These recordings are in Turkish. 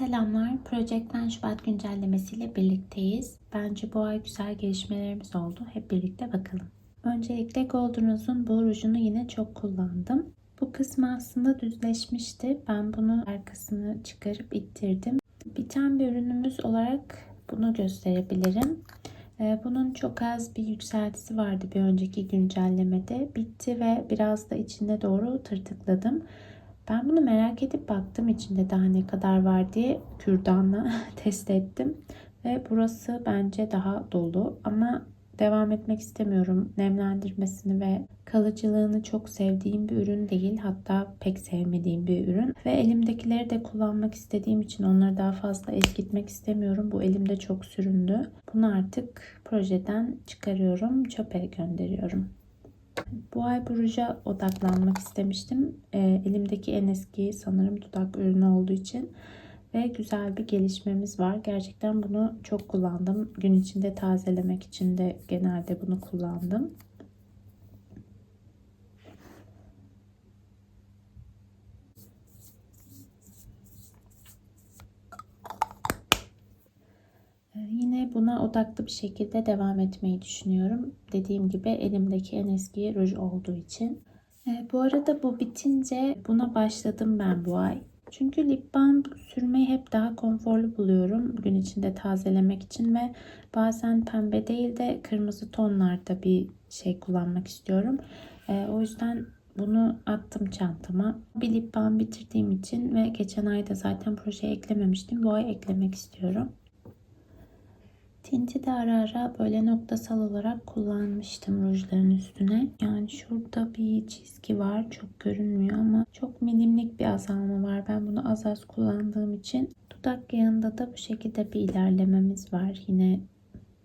Selamlar. Project'ten Şubat güncellemesiyle birlikteyiz. Bence bu ay güzel gelişmelerimiz oldu. Hep birlikte bakalım. Öncelikle Golden Rose'un bu rujunu yine çok kullandım. Bu kısmı aslında düzleşmişti. Ben bunu arkasını çıkarıp ittirdim. Biten bir ürünümüz olarak bunu gösterebilirim. Ee, Bunun çok az bir yükseltisi vardı bir önceki güncellemede. Bitti ve biraz da içine doğru tırtıkladım. Ben bunu merak edip baktım içinde daha ne kadar var diye kürdanla test ettim. Ve burası bence daha dolu ama devam etmek istemiyorum. Nemlendirmesini ve kalıcılığını çok sevdiğim bir ürün değil. Hatta pek sevmediğim bir ürün. Ve elimdekileri de kullanmak istediğim için onları daha fazla eskitmek istemiyorum. Bu elimde çok süründü. Bunu artık projeden çıkarıyorum. Çöpe gönderiyorum. Bu ay bu ruja odaklanmak istemiştim. E, elimdeki en eski sanırım dudak ürünü olduğu için. Ve güzel bir gelişmemiz var. Gerçekten bunu çok kullandım. Gün içinde tazelemek için de genelde bunu kullandım. Buna odaklı bir şekilde devam etmeyi düşünüyorum. Dediğim gibi elimdeki en eski ruj olduğu için. E, bu arada bu bitince buna başladım ben bu ay. Çünkü lip balm sürmeyi hep daha konforlu buluyorum gün içinde tazelemek için ve bazen pembe değil de kırmızı tonlarda bir şey kullanmak istiyorum. E, o yüzden bunu attım çantama. Bir lip balm bitirdiğim için ve geçen ayda zaten projeye eklememiştim. Bu ay eklemek istiyorum. Tinti de ara ara böyle noktasal olarak kullanmıştım rujların üstüne. Yani şurada bir çizgi var. Çok görünmüyor ama çok milimlik bir azalma var. Ben bunu az az kullandığım için. Dudak yanında da bu şekilde bir ilerlememiz var. Yine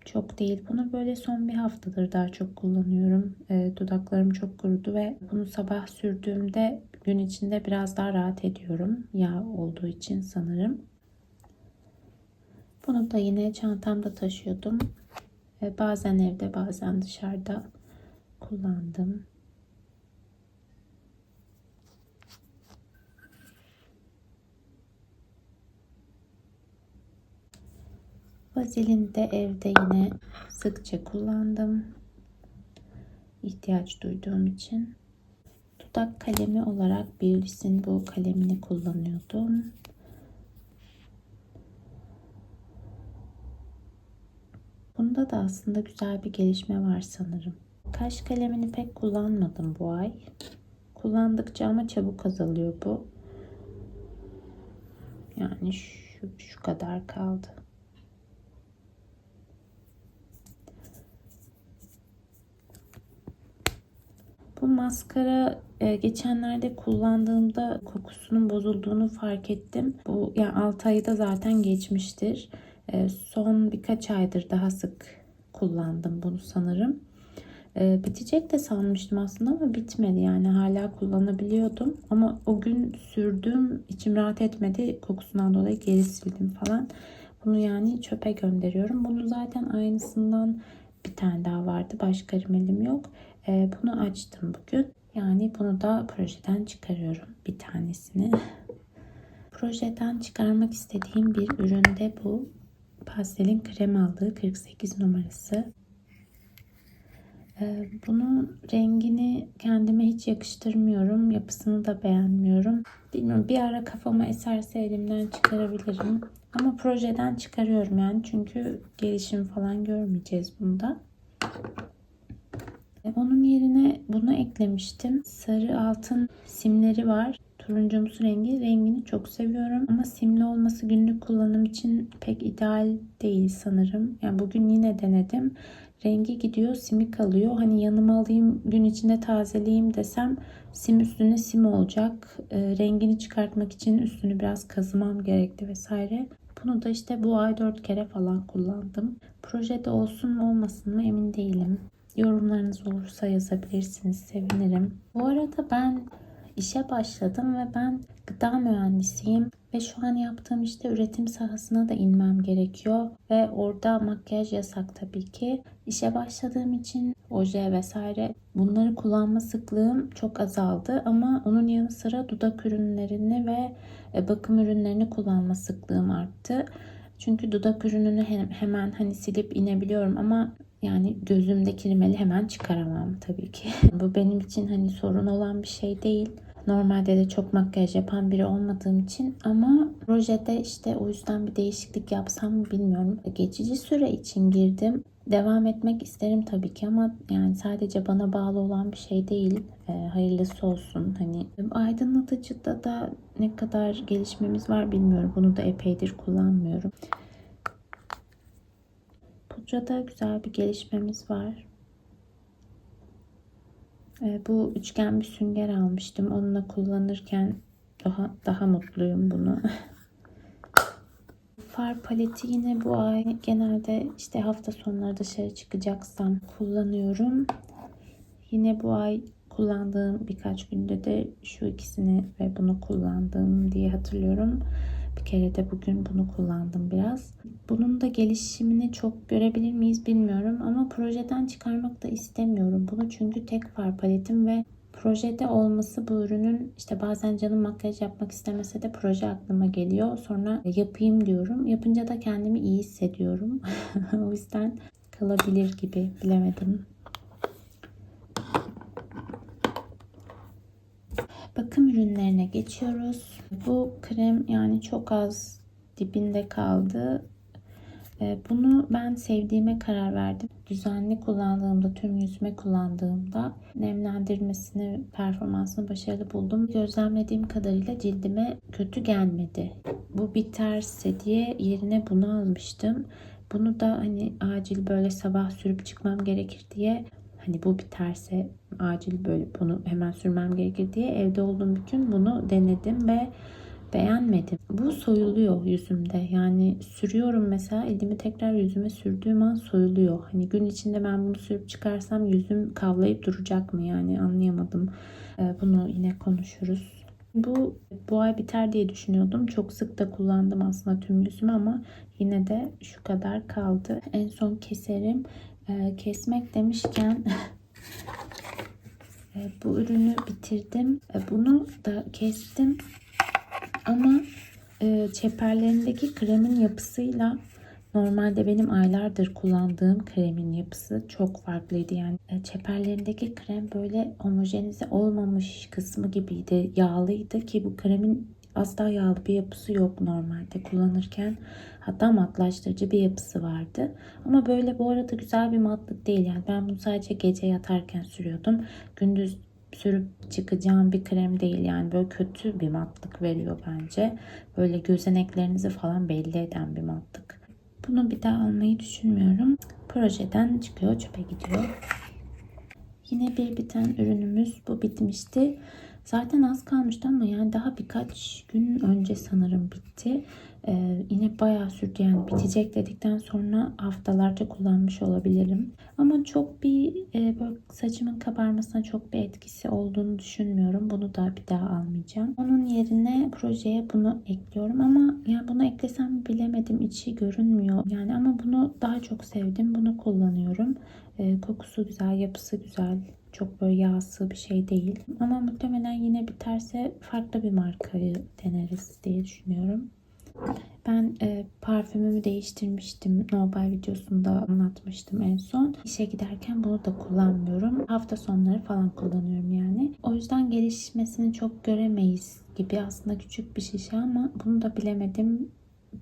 çok değil. Bunu böyle son bir haftadır daha çok kullanıyorum. E, dudaklarım çok kurudu ve bunu sabah sürdüğümde gün içinde biraz daha rahat ediyorum. Yağ olduğu için sanırım. Bunu da yine çantamda taşıyordum. Ve bazen evde bazen dışarıda kullandım. Vazelin de evde yine sıkça kullandım. İhtiyaç duyduğum için. Dudak kalemi olarak Beauty's'in bu kalemini kullanıyordum. Bunda da aslında güzel bir gelişme var sanırım. Kaş kalemini pek kullanmadım bu ay. Kullandıkça ama çabuk azalıyor bu. Yani şu, şu kadar kaldı. Bu maskara e, geçenlerde kullandığımda kokusunun bozulduğunu fark ettim. Bu yani 6 ayı da zaten geçmiştir. E, son birkaç aydır daha sık kullandım bunu sanırım. E, bitecek de sanmıştım aslında ama bitmedi yani hala kullanabiliyordum. Ama o gün sürdüm içim rahat etmedi kokusundan dolayı geri sildim falan. Bunu yani çöpe gönderiyorum. Bunu zaten aynısından bir tane daha vardı. Başka rimelim yok. E, bunu açtım bugün. Yani bunu da projeden çıkarıyorum bir tanesini. Projeden çıkarmak istediğim bir ürün de bu. Pastelin krem aldığı 48 numarası. Ee, bunun rengini kendime hiç yakıştırmıyorum. Yapısını da beğenmiyorum. Bilmiyorum bir ara kafama eserse elimden çıkarabilirim. Ama projeden çıkarıyorum yani. Çünkü gelişim falan görmeyeceğiz bunda. Ee, onun yerine bunu eklemiştim. Sarı altın simleri var turuncumsu rengi. Rengini çok seviyorum ama simli olması günlük kullanım için pek ideal değil sanırım. Yani bugün yine denedim. Rengi gidiyor, simi kalıyor. Hani yanıma alayım, gün içinde tazeleyeyim desem sim üstüne sim olacak. E, rengini çıkartmak için üstünü biraz kazımam gerekti vesaire. Bunu da işte bu ay 4 kere falan kullandım. Projede olsun mu olmasın mı emin değilim. Yorumlarınız olursa yazabilirsiniz. Sevinirim. Bu arada ben işe başladım ve ben gıda mühendisiyim ve şu an yaptığım işte üretim sahasına da inmem gerekiyor ve orada makyaj yasak tabii ki. İşe başladığım için oje vesaire bunları kullanma sıklığım çok azaldı ama onun yanı sıra dudak ürünlerini ve e, bakım ürünlerini kullanma sıklığım arttı. Çünkü dudak ürününü hemen hani silip inebiliyorum ama yani gözümdeki rimeli hemen çıkaramam tabii ki. Bu benim için hani sorun olan bir şey değil. Normalde de çok makyaj yapan biri olmadığım için ama projede işte o yüzden bir değişiklik yapsam mı bilmiyorum. Geçici süre için girdim. Devam etmek isterim tabii ki ama yani sadece bana bağlı olan bir şey değil. E, hayırlısı olsun. Hani aydınlatıcıda da ne kadar gelişmemiz var bilmiyorum. Bunu da epeydir kullanmıyorum. Pudrada güzel bir gelişmemiz var. E, bu üçgen bir sünger almıştım. Onunla kullanırken daha daha mutluyum bunu. Far paleti yine bu ay genelde işte hafta sonları dışarı çıkacaksam kullanıyorum. Yine bu ay kullandığım birkaç günde de şu ikisini ve bunu kullandım diye hatırlıyorum. Bir kere de bugün bunu kullandım biraz. Bunun da gelişimini çok görebilir miyiz bilmiyorum ama projeden çıkarmak da istemiyorum bunu çünkü tek far paletim ve projede olması bu ürünün işte bazen canım makyaj yapmak istemese de proje aklıma geliyor. Sonra yapayım diyorum. Yapınca da kendimi iyi hissediyorum. o yüzden kalabilir gibi bilemedim. Bakım ürünlerine geçiyoruz. Bu krem yani çok az dibinde kaldı. Ee, bunu ben sevdiğime karar verdim. Düzenli kullandığımda, tüm yüzüme kullandığımda nemlendirmesini, performansını başarılı buldum. Gözlemlediğim kadarıyla cildime kötü gelmedi. Bu biterse diye yerine bunu almıştım. Bunu da hani acil böyle sabah sürüp çıkmam gerekir diye hani bu biterse acil böyle bunu hemen sürmem gerekir diye evde olduğum bir gün bunu denedim ve beğenmedim. Bu soyuluyor yüzümde. Yani sürüyorum mesela elimi tekrar yüzüme sürdüğüm an soyuluyor. Hani gün içinde ben bunu sürüp çıkarsam yüzüm kavlayıp duracak mı yani anlayamadım. Ee, bunu yine konuşuruz. Bu bu ay biter diye düşünüyordum. Çok sık da kullandım aslında tüm yüzümü ama yine de şu kadar kaldı. En son keserim. Ee, kesmek demişken e, bu ürünü bitirdim. E, bunu da kestim. Ama e, çeperlerindeki kremin yapısıyla normalde benim aylardır kullandığım kremin yapısı çok farklıydı. Yani çeperlerindeki krem böyle homojenize olmamış kısmı gibiydi. Yağlıydı ki bu kremin asla yağlı bir yapısı yok normalde kullanırken. Hatta matlaştırıcı bir yapısı vardı. Ama böyle bu arada güzel bir matlık değil. Yani ben bunu sadece gece yatarken sürüyordum. Gündüz sürüp çıkacağım bir krem değil. Yani böyle kötü bir matlık veriyor bence. Böyle gözeneklerinizi falan belli eden bir matlık. Bunu bir daha almayı düşünmüyorum. Projeden çıkıyor, çöpe gidiyor. Yine bir biten ürünümüz bu bitmişti. Zaten az kalmıştı ama yani daha birkaç gün önce sanırım bitti. Ee, yine bayağı sürdü yani bitecek dedikten sonra haftalarca kullanmış olabilirim. Ama çok bir e, böyle saçımın kabarmasına çok bir etkisi olduğunu düşünmüyorum. Bunu da bir daha almayacağım. Onun yerine projeye bunu ekliyorum ama yani bunu eklesem bilemedim içi görünmüyor. Yani ama bunu daha çok sevdim. Bunu kullanıyorum. E, kokusu güzel, yapısı güzel. Çok böyle yağsı bir şey değil. Ama muhtemelen yine biterse farklı bir markayı deneriz diye düşünüyorum. Ben e, parfümümü değiştirmiştim. Nobel videosunda anlatmıştım en son. İşe giderken bunu da kullanmıyorum. Hafta sonları falan kullanıyorum yani. O yüzden gelişmesini çok göremeyiz gibi. Aslında küçük bir şişe ama bunu da bilemedim.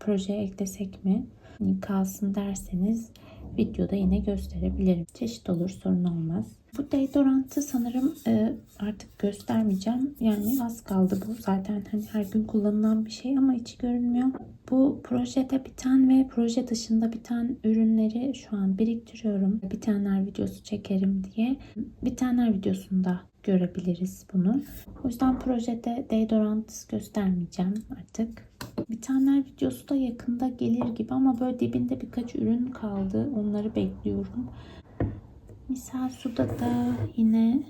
Projeye eklesek mi? Yani kalsın derseniz videoda yine gösterebilirim. Çeşit olur sorun olmaz. Bu deodorantı sanırım e, artık göstermeyeceğim. Yani az kaldı bu. Zaten hani her gün kullanılan bir şey ama içi görünmüyor. Bu projede biten ve proje dışında biten ürünleri şu an biriktiriyorum. Bitenler videosu çekerim diye. Bitenler videosunda görebiliriz bunu. O yüzden projede deodorant göstermeyeceğim artık. Bitenler videosu da yakında gelir gibi ama böyle dibinde birkaç ürün kaldı. Onları bekliyorum. Misal suda da yine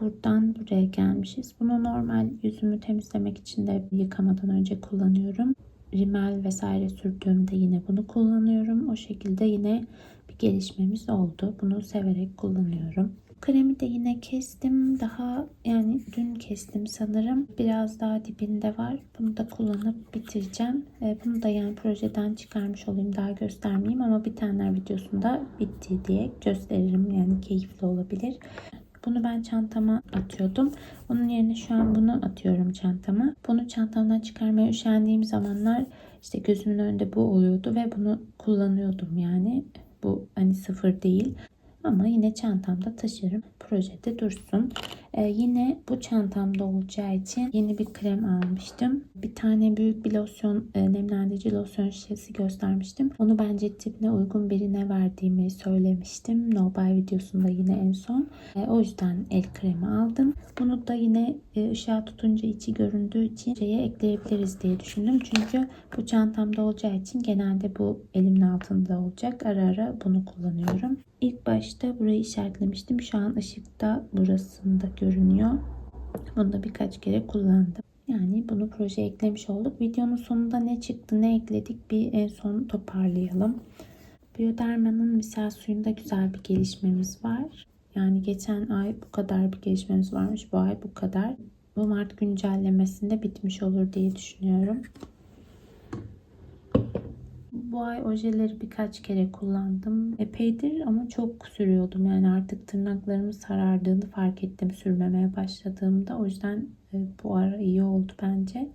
Buradan buraya gelmişiz. Bunu normal yüzümü temizlemek için de yıkamadan önce kullanıyorum. Rimel vesaire sürdüğümde yine bunu kullanıyorum. O şekilde yine bir gelişmemiz oldu. Bunu severek kullanıyorum. Kremi de yine kestim. Daha yani dün kestim sanırım. Biraz daha dibinde var. Bunu da kullanıp bitireceğim. E, bunu da yani projeden çıkarmış olayım. Daha göstermeyeyim ama bitenler videosunda bitti diye gösteririm. Yani keyifli olabilir. Bunu ben çantama atıyordum. Onun yerine şu an bunu atıyorum çantama. Bunu çantamdan çıkarmaya üşendiğim zamanlar işte gözümün önünde bu oluyordu ve bunu kullanıyordum yani. Bu hani sıfır değil. Ama yine çantamda taşırım. Projede dursun. Ee, yine bu çantamda olacağı için yeni bir krem almıştım. Bir tane büyük bir losyon, e, nemlendirici losyon şişesi göstermiştim. Onu bence tipine uygun birine verdiğimi söylemiştim. Nobel videosunda yine en son. E, o yüzden el kremi aldım. Bunu da yine e, ışığa tutunca içi göründüğü için şeye ekleyebiliriz diye düşündüm. Çünkü bu çantamda olacağı için genelde bu elimin altında olacak. Ara ara bunu kullanıyorum. İlk başta burayı işaretlemiştim. Şu an ışıkta burasında görünüyor. Bunu da birkaç kere kullandım. Yani bunu projeye eklemiş olduk. Videonun sonunda ne çıktı ne ekledik bir en son toparlayalım. Bioderma'nın misal suyunda güzel bir gelişmemiz var. Yani geçen ay bu kadar bir gelişmemiz varmış. Bu ay bu kadar. Bu Mart güncellemesinde bitmiş olur diye düşünüyorum. Bu ay ojeleri birkaç kere kullandım. Epeydir ama çok sürüyordum. Yani artık tırnaklarımı sarardığını fark ettim sürmemeye başladığımda. O yüzden e, bu ara iyi oldu bence.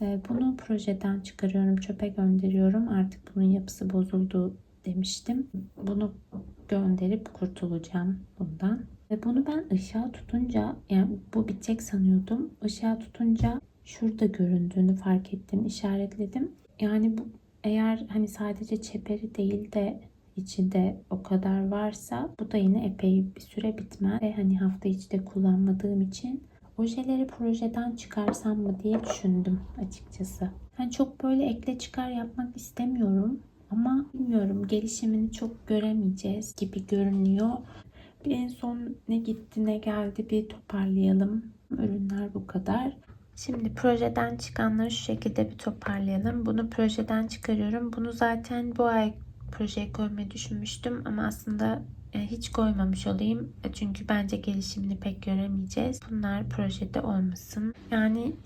E, bunu projeden çıkarıyorum, çöpe gönderiyorum. Artık bunun yapısı bozuldu demiştim. Bunu gönderip kurtulacağım bundan. Ve bunu ben ışığa tutunca yani bu bitecek sanıyordum. Işığa tutunca şurada göründüğünü fark ettim, işaretledim. Yani bu eğer hani sadece çeperi değil de içinde o kadar varsa bu da yine epey bir süre bitmez. Ve hani hafta içi de kullanmadığım için ojeleri projeden çıkarsam mı diye düşündüm açıkçası. Hani çok böyle ekle çıkar yapmak istemiyorum. Ama bilmiyorum gelişimini çok göremeyeceğiz gibi görünüyor. Bir en son ne gitti ne geldi bir toparlayalım. Ürünler bu kadar. Şimdi projeden çıkanları şu şekilde bir toparlayalım. Bunu projeden çıkarıyorum. Bunu zaten bu ay projeye koymayı düşünmüştüm ama aslında e, hiç koymamış olayım. E, Çünkü bence gelişimini pek göremeyeceğiz. Bunlar projede olmasın. Yani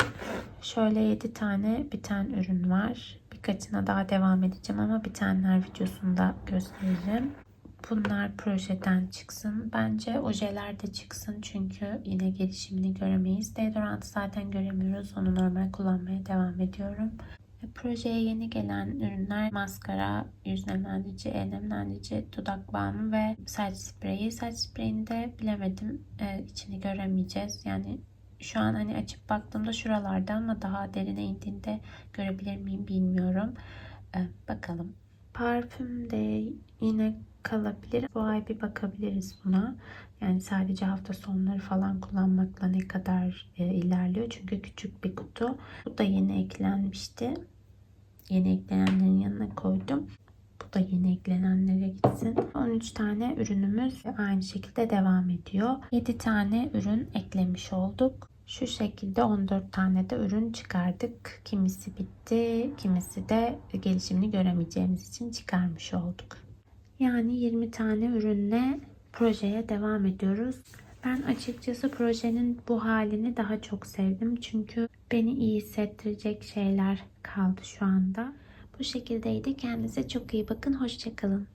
şöyle 7 tane biten ürün var. Birkaçına daha devam edeceğim ama bitenler videosunda göstereceğim. Bunlar projeden çıksın. Bence ojeler de çıksın çünkü yine gelişimini göremeyiz. Deodorantı zaten göremiyoruz. Onu normal kullanmaya devam ediyorum. Ve projeye yeni gelen ürünler maskara, yüz nemlendirici, el nemlendirici, dudak balmı ve saç spreyi. Saç spreyini de bilemedim. Ee, içini göremeyeceğiz. Yani şu an hani açıp baktığımda şuralarda ama daha derine indiğinde görebilir miyim bilmiyorum. Ee, bakalım. Parfüm de yine kalabilir. Bu ay bir bakabiliriz buna. Yani sadece hafta sonları falan kullanmakla ne kadar e, ilerliyor. Çünkü küçük bir kutu. Bu da yeni eklenmişti. Yeni eklenenlerin yanına koydum. Bu da yeni eklenenlere gitsin. 13 tane ürünümüz aynı şekilde devam ediyor. 7 tane ürün eklemiş olduk. Şu şekilde 14 tane de ürün çıkardık. Kimisi bitti, kimisi de gelişimini göremeyeceğimiz için çıkarmış olduk. Yani 20 tane ürünle projeye devam ediyoruz. Ben açıkçası projenin bu halini daha çok sevdim. Çünkü beni iyi hissettirecek şeyler kaldı şu anda. Bu şekildeydi. Kendinize çok iyi bakın. Hoşçakalın.